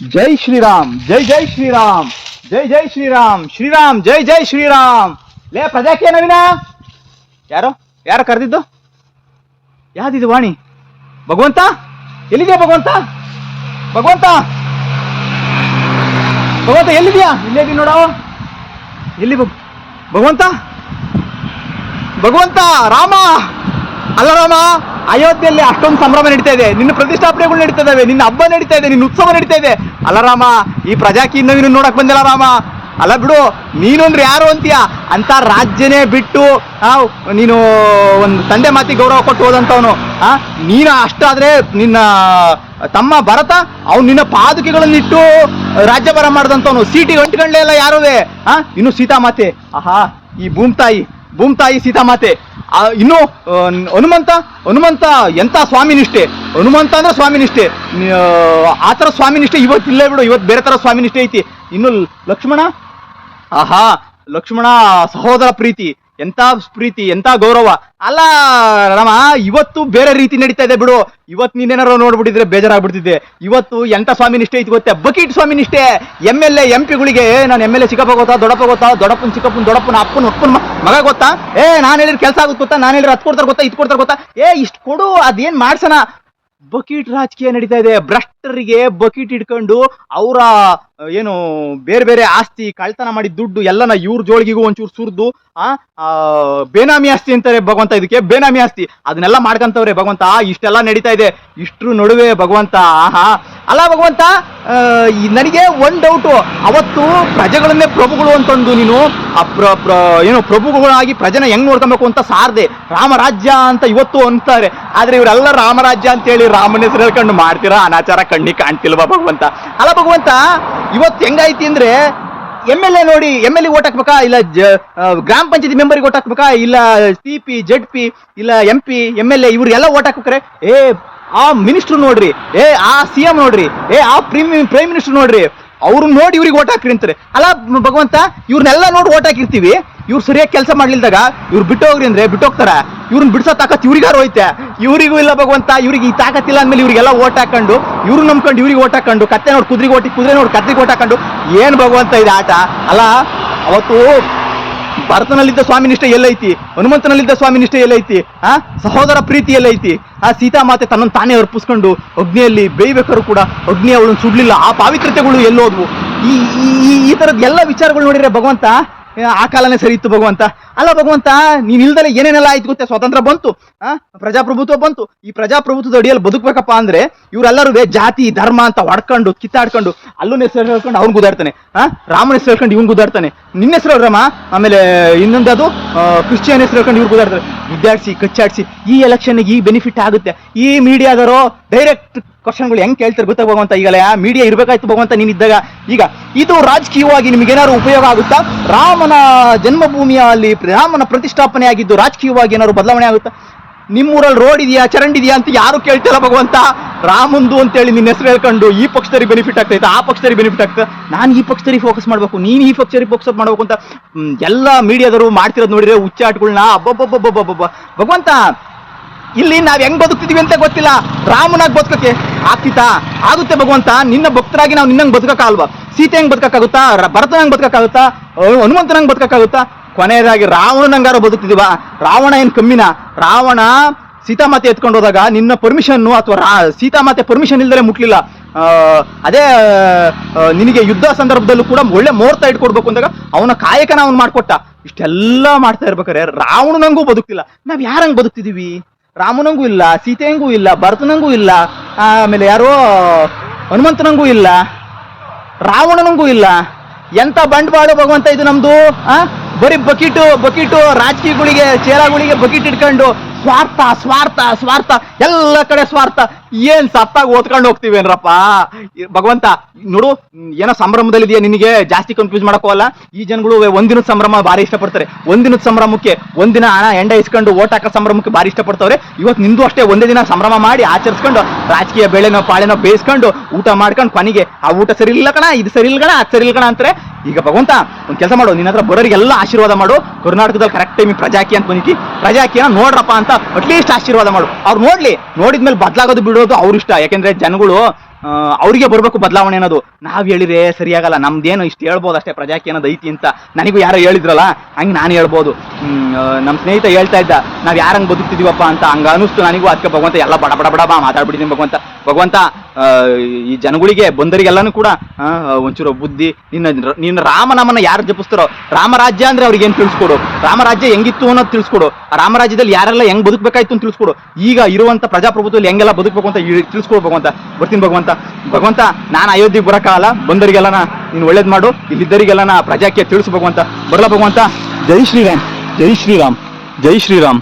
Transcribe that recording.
ಜೈ ಶ್ರೀರಾಮ್, ಜೈ ಜೈ ಶ್ರೀರಾಮ್, ಜೈ ಜೈ ಶ್ರೀರಾಮ್ ಶ್ರೀರಾಮ್, ಜೈ ಜೈ ಶ್ರೀರಾಮ್. ಲೇ ಪ್ರಜಾಕೀಯ ನವೀನ ಯಾರು? ಯಾರು ಕರೆದಿದ್ದು? ಯಾವ್ದಿದು ವಾಣಿ? ಭಗವಂತ? ಎಲ್ಲಿದ್ಯಾ ಭಗವಂತ? ಭಗವಂತ? ಭಗವಂತ ಎಲ್ಲಿದ್ಯಾ? ಇಲ್ಲೇ ನೋಡೋ. ಎಲ್ಲಿ ಭಗವಂತ? ಭಗವಂತ, ರಾಮ? ಅಲ್ಲ ರಾಮ? ಅಯೋಧ್ಯೆಯಲ್ಲಿ ಅಷ್ಟೊಂದು ಸಂಭ್ರಮ ನಡೀತಾ ಇದೆ. ನಿನ್ನ ಪ್ರತಿಷ್ಠಾಪನೆಗಳು ನಡೀತಾ ಇದಾವೆ. ನಿನ್ನ ಹಬ್ಬ ನಡೀತಾ ಇದೆ. ನಿನ್ನ ಉತ್ಸವ ನಡೀತಾ ಇದೆ. ಅಲ್ಲ ರಾಮ, ಈ ಪ್ರಜಾಕಿ ನೀನು ನೋಡಕ್ ಬಂದಿಲ್ಲ ರಾಮ. ಅಲ್ಲ ಬಿಡು ನೀನೊಂದ್ರೆ ಯಾರು ಅಂತೀಯ? ಅಂತ ರಾಜ್ಯನೇ ಬಿಟ್ಟು ನೀನು ಒಂದು ತಂದೆ ಮಾತಿ ಗೌರವ ಕೊಟ್ಟು ಹೋದಂಥವನು. ಆ, ನೀನು ಅಷ್ಟಾದ್ರೆ ನಿನ್ನ ತಮ್ಮ ಭರತ, ಅವ್ನು ನಿನ್ನ ಪಾದುಕೆಗಳನ್ನಿಟ್ಟು ರಾಜ್ಯಭಾರ ಮಾಡಿದಂತವನು ಸೀಟಿ ಅಂಟ್ಕೊಂಡ್ಲೇ ಇಲ್ಲ ಯಾರುವೆ. ಆ, ಇನ್ನು ಸೀತಾಮಾತೆ. ಆಹಾ, ಈ ಭೂಮ್ತಾಯಿ ಭೂಮ್ತಾಯಿ ಸೀತಾಮಾತೆ. ಇನ್ನು ಹನುಮಂತ ಹನುಮಂತ ಎಂತ ಸ್ವಾಮಿ ನಿಷ್ಠೆ? ಹನುಮಂತ ಅಂದ್ರೆ ಸ್ವಾಮಿ ನಿಷ್ಠೆ. ಆ ಥರ ಸ್ವಾಮಿ ನಿಷ್ಠೆ ಇವತ್ತಿಲ್ಲೇ ಬಿಡು, ಇವತ್ತು ಬೇರೆ ಥರ ಸ್ವಾಮಿ ನಿಷ್ಠೆ ಐತಿ. ಇನ್ನು ಲಕ್ಷ್ಮಣ? ಆಹಾ, ಲಕ್ಷ್ಮಣ ಸಹೋದರ ಪ್ರೀತಿ. ಎಂತ ಪ್ರೀತಿ, ಎಂತ ಗೌರವ? ಅಲ್ಲ, ರಾಮ, ಇವತ್ತು ಬೇರೆ ರೀತಿ ನಡೀತಾ ಇದೆ ಬಿಡು. ಇವತ್ತು ನೀನೇನಾರು ನೋಡ್ಬಿಟ್ಟಿದ್ರೆ ಬೇಜಾರಾಗ್ಬಿಡ್ತಿದ್ದೆ. ಇವತ್ತು ಎಂತ ಸ್ವಾಮಿ ನಿಷ್ಠೆ ಐತಿ ಗೊತ್ತೆ? ಬಕೀಟ್ ಸ್ವಾಮಿ ನಿಷ್ಠೆ. ಎಂ ಎಲ್ ಎ, ಎಂ ಪಿಗಳಿಗೆ ನಾನು ಎಂ ಎಲ್ ಎ ಚಿಕ್ಕಪ್ಪ ಗೊತ್ತಾ, ದೊಡ್ಡಪ್ಪ ಗೊತ್ತಾ, ದೊಡ್ಡಪ್ಪನ, ಚಿಕ್ಕಪ್ಪನ, ದೊಡ್ಡಪ್ಪನ, ಅಪ್ಪನ ಅಪ್ಪನ ಮಗ ಗೊತ್ತಾ? ಏ, ನಾನು ಹೇಳಿದ್ರೆ ಕೆಲಸ ಆಗುತ್ತೆ ಗೊತ್ತಾ? ನಾನು ಹೇಳಿದ್ರೆ ಹತ್ತು ಕೊಡ್ತಾರೆ ಗೊತ್ತಾ ಇದು ಕೊಡ್ತಾರೆ ಗೊತ್ತಾ? ಏ, ಇಷ್ಟು ಕೊಡು, ಅದೇನ್ ಮಾಡ್ಸಣ? ಬಕೀಟ್ ರಾಜಕೀಯ ನಡೀತಾ ಇದೆ. ಭ್ರಷ್ಟರಿಗೆ ಬಕೀಟ್ ಇಟ್ಕೊಂಡು ಅವರ ಏನು ಬೇರೆ ಬೇರೆ ಆಸ್ತಿ ಕಳ್ತನ ಮಾಡಿ ದುಡ್ಡು ಎಲ್ಲನ ಇವ್ರ ಜೋಳಿಗೆಗೂ ಒಂಚೂರು ಸುರಿದು ಆ, ಬೇನಾಮಿ ಆಸ್ತಿ ಅಂತಾರೆ ಭಗವಂತ ಇದಕ್ಕೆ ಬೇನಾಮಿ ಆಸ್ತಿ. ಅದನ್ನೆಲ್ಲ ಮಾಡ್ಕಂತವ್ರೆ ಭಗವಂತ. ಇಷ್ಟೆಲ್ಲ ನಡೀತಾ ಇದೆ. ಇಷ್ಟ್ರ ನಡುವೆ ಭಗವಂತ. ಆಹಾ. ಅಲ್ಲ ಭಗವಂತ ನನಗೆ ಒಂದು ಡೌಟು ಅವತ್ತು ಪ್ರಜೆಗಳನ್ನೇ ಪ್ರಭುಗಳು ಅಂತಂದು ನೀನು ಪ್ರ ಏನು ಪ್ರಭುಗಳಾಗಿ ಪ್ರಜೆನ ಹೆಂಗ್ ನೋಡ್ಕೊಬೇಕು ಅಂತ ಸಾರದೆ. ರಾಮರಾಜ್ಯ ಅಂತ ಇವತ್ತು ಅಂತಾರೆ. ಆದ್ರೆ ಇವರೆಲ್ಲ ರಾಮರಾಜ್ಯ ಅಂತೇಳಿ ರಾಮನ ಹೆಸರು ಹೇಳ್ಕೊಂಡು ಮಾಡ್ತೀರಾ? ಅನಾಚಾರ ಕಣ್ಣಿ ಕಾಣ್ತಿಲ್ವಾ ಭಗವಂತ? ಅಲ್ಲ ಭಗವಂತ, ಇವತ್ತು ಹೆಂಗಾಯ್ತಿ ಅಂದ್ರೆ, ಎಂ ಎಲ್ ಎ ನೋಡಿ, ಎಂ ಎಲ್ ಎ ಓಟ್ ಹಾಕ್ಬೇಕಾ? ಇಲ್ಲ ಜ ಗ್ರಾಮ ಪಂಚಾಯತಿ ಮೆಂಬರ್ಗೆ ಓಟ್ ಹಾಕ್ಬೇಕಾ? ಇಲ್ಲ ಸಿ ಪಿ ಜೆಡ್ ಪಿ ಇಲ್ಲ M P M L A ಇವ್ರಿಗೆಲ್ಲ ಓಟ್ ಹಾಕ್ಬೇಕ್ರೆ? ಏ ಆ ಮಿನಿಸ್ಟರ್ ನೋಡ್ರಿ, ಏ, ಆ ಸಿ ಎಂ ನೋಡ್ರಿ, ಏ, ಆ ಪ್ರೀಮ್ ಪ್ರೈಮ್ ಮಿನಿಸ್ಟರ್ ನೋಡ್ರಿ ಅವ್ರು ನೋಡಿ ಇವ್ರಿಗೆ ಓಟ್ ಹಾಕ್ರಿ ಅಂತಾರೆ ಅಲ್ಲ, ಭಗವಂತ, ಇವ್ರನ್ನೆಲ್ಲ ನೋಡಿ ಓಟ್ ಹಾಕಿರ್ತೀವಿ. ಇವ್ರು ಸರಿಯಾಗಿ ಕೆಲಸ ಮಾಡ್ಲಿಲ್ದಾಗ, ಇವ್ರು ಬಿಟ್ಟು ಹೋಗ್ರಿ ಅಂದ್ರೆ, ಬಿಟ್ಟು ಹೋಗ್ತಾರ. ಇವ್ರನ್ನ ಬಿಡ್ಸೋ ತಾಕತ್ ಇವ್ರಿಗಾರು ಹೋಯ್ತೆ ಇವರಿಗೂ ಇಲ್ಲ ಭಗವಂತ, ಇವ್ರಿಗೆ ಈ ತಾಕತ್ ಇಲ್ಲ ಅಂದ್ಮೇಲೆ ಇವ್ರಿಗೆಲ್ಲ ಓಟ್ ಹಾಕೊಂಡು, ಇವ್ರು ನಂಬ್ಕೊಂಡು ಇವ್ರಿಗೆ ಓಟ್ ಹಾಕೊಂಡು, ಕತ್ತೆ ನೋಡಿ ಕುದ್ರಿಗೆ ಓಟಿ, ಕುದುರೆ ನೋಡಿ ಕತ್ತಿಗೆ ಓಟ್ ಹಾಕೊಂಡು, ಏನ್ ಭಗವಂತ ಇದೆ ಆಟ? ಅಲ್ಲ, ಅವತ್ತು ಭರತನಲ್ಲಿದ್ದ ಸ್ವಾಮಿ ನಿಷ್ಠೆ ಎಲ್ಲೈತಿ, ಹನುಮಂತನಲ್ಲಿದ್ದ ಸ್ವಾಮಿ ನಿಷ್ಠೆ ಎಲ್ಲೈತಿ, ಆ? ಸಹೋದರ ಪ್ರೀತಿ ಎಲ್ಲೈತಿ. ಆ ಸೀತಾಮಾತೆ ತನ್ನನ್ನು ತಾನೇ ಅರ್ಪಿಸ್ಕೊಂಡು ಅಗ್ನಿಯಲ್ಲಿ ಬೇಯ್ಬೇಕಾದ್ರು ಕೂಡ ಅಗ್ನಿ ಅವಳನ್ನು ಸುಡ್ಲಿಲ್ಲ. ಆ ಪಾವಿತ್ರತೆಗಳು ಎಲ್ಲೋದ್ವು. ಈ, ಈ- ಈ ತರದ ಎಲ್ಲ ವಿಚಾರಗಳು ನೋಡಿದ್ರೆ ಭಗವಂತ ಆ, ಕಾಲನೇ ಸರಿ ಇತ್ತು ಭಗವಂತ. ಅಲ್ಲ ಭಗವಂತ ನೀನ್ ಇಲ್ದಲೆ ಏನೇನೆಲ್ಲ ಆಯ್ತು ಗೊತ್ತೆ? ಸ್ವಾತಂತ್ರ್ಯ ಬಂತು ಆ? ಪ್ರಜಾಪ್ರಭುತ್ವ ಬಂತು. ಈ ಪ್ರಜಾಪ್ರಭುತ್ವದ ಅಡಿಯಲ್ಲಿ ಬದುಕ್ಬೇಕಪ್ಪ ಅಂದ್ರೆ ಇವರೆಲ್ಲರೂ ಜಾತಿ ಧರ್ಮ ಅಂತ ಹೊಡ್ಕೊಂಡು ಕಿತ್ತಾಡ್ಕೊಂಡು ಅಲ್ಲೂ ಹೆಸರು ಹೇಳ್ಕೊಂಡು ಅವ್ನು ಗುದಾಡ್ತಾನೆ ಆ? ರಾಮನ ಹೆಸರು ಹೇಳ್ಕೊಂಡು ಇವ್ನು ಗುದಾಡ್ತಾನೆ ನಿನ್ನ ಹೆಸರು ರಾಮ ಆಮೇಲೆ ಇನ್ನೊಂದದು ಕ್ರಿಶ್ಚಿಯನ್ ಹೆಸರು ಹೇಳ್ಕೊಂಡು ಇವ್ರು ಗುದಾಡ್ತಾರೆ ಗುದ್ದಾಡ್ಸಿ ಕಚ್ಚಾಡ್ಸಿ ಈ ಎಲೆಕ್ಷನ್ಗೆ ಈ ಬೆನಿಫಿಟ್ ಆಗುತ್ತೆ. ಈ ಮೀಡಿಯಾದವರು ಡೈರೆಕ್ಟ್ ಕ್ವಶನ್ಗಳು ಹೆಂಗ್ ಕೇಳ್ತಾರೆ ಗೊತ್ತಾಗ ಭಗವಂತ? ಈಗಲೇ ಮೀಡಿಯಾ ಇರ್ಬೇಕಾಯ್ತು ಭಗವಂತ ನೀನಿದ್ದಾಗ ಈಗ, ಇದು ರಾಜಕೀಯವಾಗಿ ನಿಮಗೇನಾದ್ರು ಉಪಯೋಗ ಆಗುತ್ತಾ? ರಾಮನ ಜನ್ಮಭೂಮಿಯಲ್ಲಿ ರಾಮನ ಪ್ರತಿಷ್ಠಾಪನೆ ಆಗಿದ್ದು ರಾಜಕೀಯವಾಗಿ ಏನಾದ್ರು ಬದಲಾವಣೆ ಆಗುತ್ತಾ? ನಿಮ್ಮೂರಲ್ಲಿ ರೋಡ್ ಇದೆಯಾ, ಚರಂಡಿ ಇದೆಯಾ ಅಂತ ಯಾರು ಕೇಳ್ತಾರ ಭಗವಂತ? ರಾಮಂದು ಅಂತೇಳಿ ನಿನ್ನ ಹೆಸರು ಹೇಳ್ಕೊಂಡು ಈ ಪಕ್ಷದಲ್ಲಿ ಬೆನಿಫಿಟ್ ಆಗ್ತೈತೆ ಆ ಪಕ್ಷದಲ್ಲಿ ಬೆನಿಫಿಟ್ ಆಗ್ತದೆ ನಾನು ಈ ಪಕ್ಷದಲ್ಲಿ ಫೋಕಸ್ ಮಾಡಬೇಕು, ನೀನು ಈ ಪಕ್ಷದಲ್ಲಿ ಫೋಕಸ್ ಮಾಡಬೇಕು ಅಂತ ಎಲ್ಲ ಮೀಡಿಯಾದವರು ಮಾಡ್ತಿರೋದು ನೋಡಿದ್ರೆ ಹುಚ್ಚಾಟ್ಗಳನ್ನ ಅಬ್ಬಬ್ಬಬ್ಬಬ್ಬಬ್ಬ ಭಗವಂತ, ಇಲ್ಲಿ ನಾವ್ ಹೆಂಗ್ ಬದುಕ್ತಿದೀವಿ ಅಂತ ಗೊತ್ತಿಲ್ಲ. ರಾಮನಾಗ್ ಬದುಕಕ್ಕೆ. ಆಗ್ತಿತ್ತಾ ಆಗುತ್ತೆ ಭಗವಂತ. ನಿನ್ನ ಭಕ್ತರಾಗಿ ನಾವು ನಿನ್ನಂಗ್ ಬದುಕಕ್ಕಾಗಲ್ವಾ? ಸೀತೆ ಹೆಂಗ್ ಬದುಕಕ್ಕಾಗುತ್ತಾ? ಭರತನಂಗ್ ಬದುಕಕ್ಕಾಗುತ್ತಾ? ಹನುಮಂತನಂಗೆ ಬದುಕಕ್ಕಾಗುತ್ತಾ? ಕೊನೆಯದಾಗಿ ರಾವಣನಂಗಾರ ಬದುಕ್ತಿದೀವ ರಾವಣ ಏನ್ ಕಮ್ಮಿನ? ರಾವಣ ಸೀತಾಮಾತೆ ಎತ್ಕೊಂಡು ಹೋದಾಗ ನಿನ್ನ ಪರ್ಮಿಷನ್ನು ಅಥವಾ ರಾ, ಸೀತಾಮಾತೆ ಪರ್ಮಿಷನ್ ಇಲ್ದಲೇ ಮುಟ್ಲಿಲ್ಲ. ಅದೇ ನಿನಗೆ ಯುದ್ಧ ಸಂದರ್ಭದಲ್ಲೂ ಕೂಡ ಒಳ್ಳೆ ಮುಹೂರ್ತ ಇಟ್ಕೊಡ್ಬೇಕು ಅಂದಾಗ ಅವನ ಕಾಯಕನ ಅವ್ನು ಮಾಡ್ಕೊಟ್ಟ. ಇಷ್ಟೆಲ್ಲ ಮಾಡ್ತಾ ಇರ್ಬೇಕಾರೆ, ರಾವಣನಂಗೂ ಬದುಕ್ತಿಲ್ಲ. ನಾವ್ ಯಾರಂಗ್ ಬದುಕ್ತಿದೀವಿ? ರಾಮನಂಗೂ ಇಲ್ಲ, ಸೀತೆಯಂಗೂ ಇಲ್ಲ, ಭರತನಂಗೂ ಇಲ್ಲ, ಆಮೇಲೆ ಯಾರೋ ಹನುಮಂತನಂಗೂ ಇಲ್ಲ, ರಾವಣನಂಗೂ ಇಲ್ಲ. ಎಂತ ಬಂಡವಾಳ ಭಗವಂತ ಇದು ನಮ್ದು, ಆ? ಬರೀ ಬಕೀಟು ಬಕೀಟು ರಾಜಕೀಯಗಳಿಗೆ ಚೇರಾಗಳಿಗೆ ಬಕೀಟ್ ಇಟ್ಕೊಂಡು ಸ್ವಾರ್ಥ ಸ್ವಾರ್ಥ ಸ್ವಾರ್ಥ, ಎಲ್ಲ ಕಡೆ ಸ್ವಾರ್ಥ. ಏನ್ ಸತ್ತಾಗ ಓದ್ಕೊಂಡು ಹೋಗ್ತೀವೇನ್ರಪ್ಪ? ಭಗವಂತ, ನೋಡು, ಏನೋ ಸಂಭ್ರಮದಲ್ಲಿದೆಯಾ ನಿನಗೆ? ಜಾಸ್ತಿ ಕನ್ಫ್ಯೂಸ್ ಮಾಡಕ್ಕೋಲ್ಲ ಈ ಜನಗಳು ಒಂದಿನದ ಸಂಭ್ರಮ ಭಾರಿ ಇಷ್ಟಪಡ್ತಾರೆ. ಒಂದಿನದ ಸಂಭ್ರಮಕ್ಕೆ ಒಂದಿನ ಹಣ ಎಂಡ ಇಸ್ಕೊಂಡು ಓಟ್ ಹಾಕೋ ಸಂಭ್ರಮಕ್ಕೆ ಭಾರಿ ಇಷ್ಟಪಡ್ತವ್ರೆ. ಇವತ್ತು ನಿಂದು ಅಷ್ಟೇ, ಒಂದೇ ದಿನ ಸಂಭ್ರಮ ಮಾಡಿ ಆಚರಿಸ್ಕೊಂಡು ರಾಜಕೀಯ ಬೆಳೆನೋ, ಪಾಳೆನೋ ಬೇಯಿಸ್ಕೊಂಡು ಊಟ ಮಾಡ್ಕೊಂಡು ಕೊನೆಗೆ, ಆ ಊಟ ಸರಿ ಇಲ್ಲ ಕಣ, ಇದು ಸರಿ ಇಲ್ಲ ಕಣ ಅದು ಸರಿ ಇಲ್ಲ ಕಣ ಅಂತಾರೆ. ಈಗ ಭಗವಂತ, ಒಂದು ಕೆಲಸ ಮಾಡು, ನಿನ್ನ ಹತ್ರ ಬರೋರಿಗೆಲ್ಲ ಆಶೀರ್ವಾದ ಮಾಡು. ಕರ್ನಾಟಕದಲ್ಲಿ ಕರೆಕ್ಟ್ ಟೈಮಿಗೆ ಪ್ರಜಾಕಿ ಅಂತ ಬಂದಿತಿ ಪ್ರಜಾಕಿಯ ನೋಡ್ರಪ್ಪ ಅಂತ ಅಟ್ಲೀಸ್ಟ್ ಆಶೀರ್ವಾದ ಮಾಡು. ಅವ್ರು ನೋಡ್ಲಿ, ನೋಡಿದ್ಮೇಲೆ ಬದಲಾಗೋದು ಬಿಡೋದು ಅವ್ರ ಇಷ್ಟ. ಯಾಕೆಂದ್ರೆ ಜನಗಳು ಅವ್ರಿಗೆ ಬರ್ಬೇಕು ಬದಲಾವಣೆ ಅನ್ನೋದು. ನಾವ್ ಹೇಳಿದ್ರೆ ಸರಿಯಾಗಲ್ಲ. ನಮ್ದೇನು ಇಷ್ಟು ಹೇಳ್ಬೋದು ಅಷ್ಟೇ. ಪ್ರಜಾಕಿ ಅನ್ನೋದು ಐತಿ ಅಂತ ನನಗೂ ಯಾರೋ ಹೇಳಿದ್ರಲ್ಲ, ಹಂಗೆ ನಾನು ಹೇಳ್ಬೋದು. ನಮ್ಮ ಸ್ನೇಹಿತ ಹೇಳ್ತಾ ಇದ್ದ, ನಾವು ಯಾರಂಗ್ ಬದುಕ್ತಿದೀವಪ್ಪ ಅಂತ ಹಂಗ ಅನಿಸ್ತು ನನಗೂ. ಅದಕ್ಕೆ ಭಗವಂತ ಎಲ್ಲ ಬಡ ಬಡ ಬಡ ಬಾ ಮಾತಾಡ್ಬಿಟ್ಟಿದ್ದೀನಿ ಭಗವಂತ. ಭಗವಂತ ಈ ಜನಗಳಿಗೆ, ಬಂದರಿಗೆಲ್ಲಾನು ಕೂಡ ಒಂಚೂರು ಬುದ್ಧಿ. ನಿನ್ನ ನಿನ್ನ ರಾಮನಾಮನ ಯಾರು ಜಪಿಸ್ತಾರೋ, ರಾಮರಾಜ್ಯ ಅಂದ್ರೆ ಅವ್ರಿಗೆ ಏನು ತಿಳಿಸ್ಕೊಡು? ರಾಮರಾಜ್ಯ ಹೆಂಗಿತ್ತು ಅನ್ನೋದು ತಿಳಿಸ್ಕೊಡು. ರಾಮರಾಜ್ಯದಲ್ಲಿ ಯಾರೆಲ್ಲ ಹೆಂಗ್ ಬದುಕಬೇಕಾಯ್ತು ಅಂತ ತಿಳಿಸ್ಕೊಡು. ಈಗ ಇರುವಂತ ಪ್ರಜಾಪ್ರಭುತ್ವದಲ್ಲಿ ಹೆಂಗೆಲ್ಲ ಬದುಕಬೇಕು ಅಂತ ತಿಳಿಸ್ಕೊಡ್ಬೇಕು ತಿಳಿಸ್ಕೊಡು ಭಗವಂತ. ಬರ್ತೀನಿ ಭಗವಂತ. ಭಗವಂತ, ನಾನು ಅಯೋಧ್ಯೆಗೆ ಬರಕ್ಕಾಗಲ್ಲ ಬಂದರಿಗೆಲ್ಲ ನೀನು ಒಳ್ಳೇದ್ ಮಾಡು. ಇಲ್ಲಿದ್ದರಿಗೆಲ್ಲ ಪ್ರಜಾಕ್ಕೆ ತಿಳಿಸು ಭಗವಂತ. ಬರಲ್ಲ ಭಗವಂತ. ಜೈ ಶ್ರೀರಾಮ್ ಜೈ ಶ್ರೀರಾಮ್ ಜೈ ಶ್ರೀರಾಮ್.